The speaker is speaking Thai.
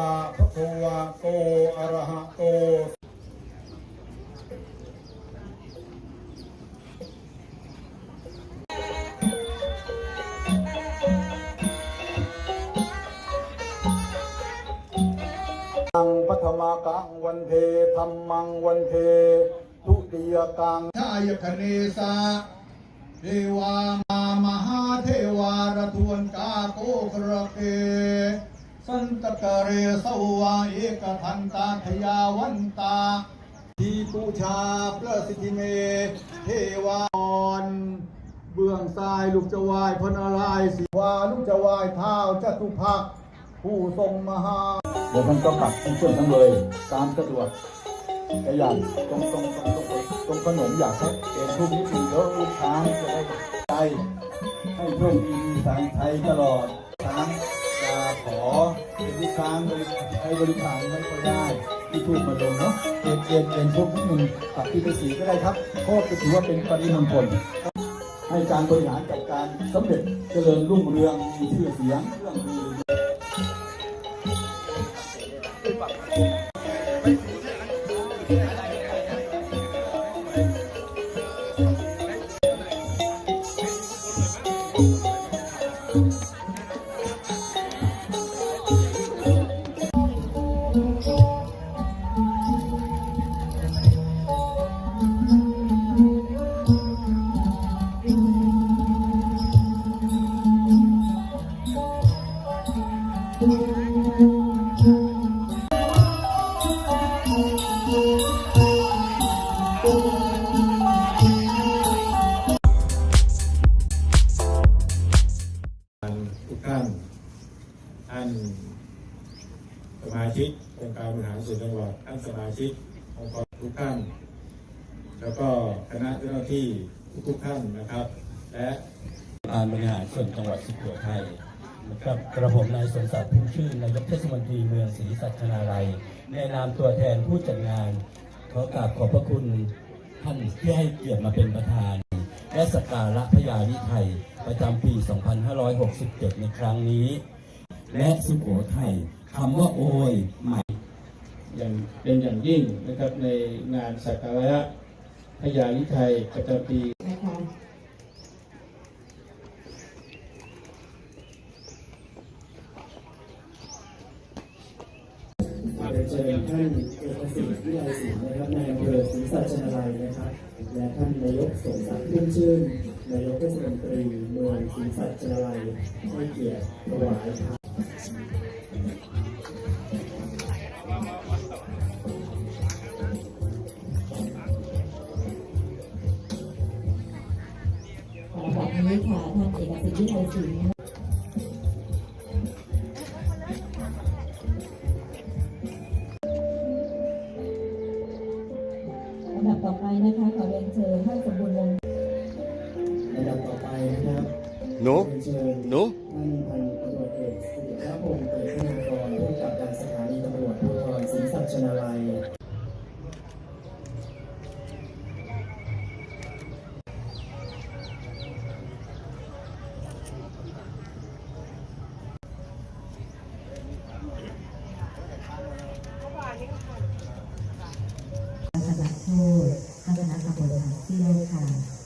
พระคะวะโตอะระหะโตตังปัทมากังวันเทธรรมังวันเททุติยกังชายคเนสาเทวามามหาเทวารทวนกาโกกระเก สันตกเรสวาเอกทันตาทยาวันตา ทีปูชาเปลสิทธิเม เทวานเบื้องซ้ายลูกจะวายพนารายสีวาลูกจะวายเท้าจตุภักผู้ทรงมหาเดี๋ยวท่านก็ปักทั้งเครื่องทั้งเลย ตามสะดวกแต่อย่างตรงตรงตรงตรงตรงขนมอยากให้เป็นทุกนิดนึงแล้วลูกช้างจะได้ใจให้โชคดีมีสายไทยตลอดช้งจะขอ เป็นลูกค้างเลยให้บริการไม่ค่อยได้ที่ถูกมาโดนเนาะเปลี่ยนเปลี่ยนเป็นพวกนิดนึงปัดที่ภาษีก็ได้ครับเพราะถือว่าเป็นปริมณฑลให้การบริหารจัดการสำเร็จเจริญรุ่งเรืองมีชื่อเสียงเรื่องดี ทุ องค์การบริหารส่วนจังหวัดท่านสมาชิกองค์กรทุกท่าน แล้วก็คณะเจ้าหน้าที่ทุกๆท่านนะครับ และการบริหารส่วนจังหวัดสุโขทัยนะครับกระผมนายสมศักดิ์พุ่มชื่นนายกเทศมนตรีเมืองศรีสัชนาลัยในนามตัวแทนผู้จัดงาน ขอกราบขอบพระคุณท่านที่ให้เกียรติมาเป็นประธาน และสักการะพญาลิไทยประจำปี 2567 ในครั้งนี้ และสุโขทัยคำว่าโอยหมาย อย่างเป็นอย่างยิ่งนะครับในงานสักการะพญาลิไทยประจำปีนะคะเรียนเชิญท่านเอกสิทธิ์วิไลศิลป์นะครับนายอำเภอศรีสัชนาลัยนะครับและท่านนายกสมศักดิ์พุ่มชื่นนายกเทศมนตรีเมืองศรีสัชนาลัยให้เกียรติถวายพระ อแบบนี้ค่ะท่านเอกสิทธิ์วิไลศิลป์ลำดับต่อไปนะคะขอเรียนเชิญท่านสมบูรณ์วงศ์ลำดับต่อไปนะครับ หนู เรียนเชิญหนู ท่านพันตำรวจเอกสิริพงศ์ คณะโทษคณะตำรวจเที่ยวค่ะ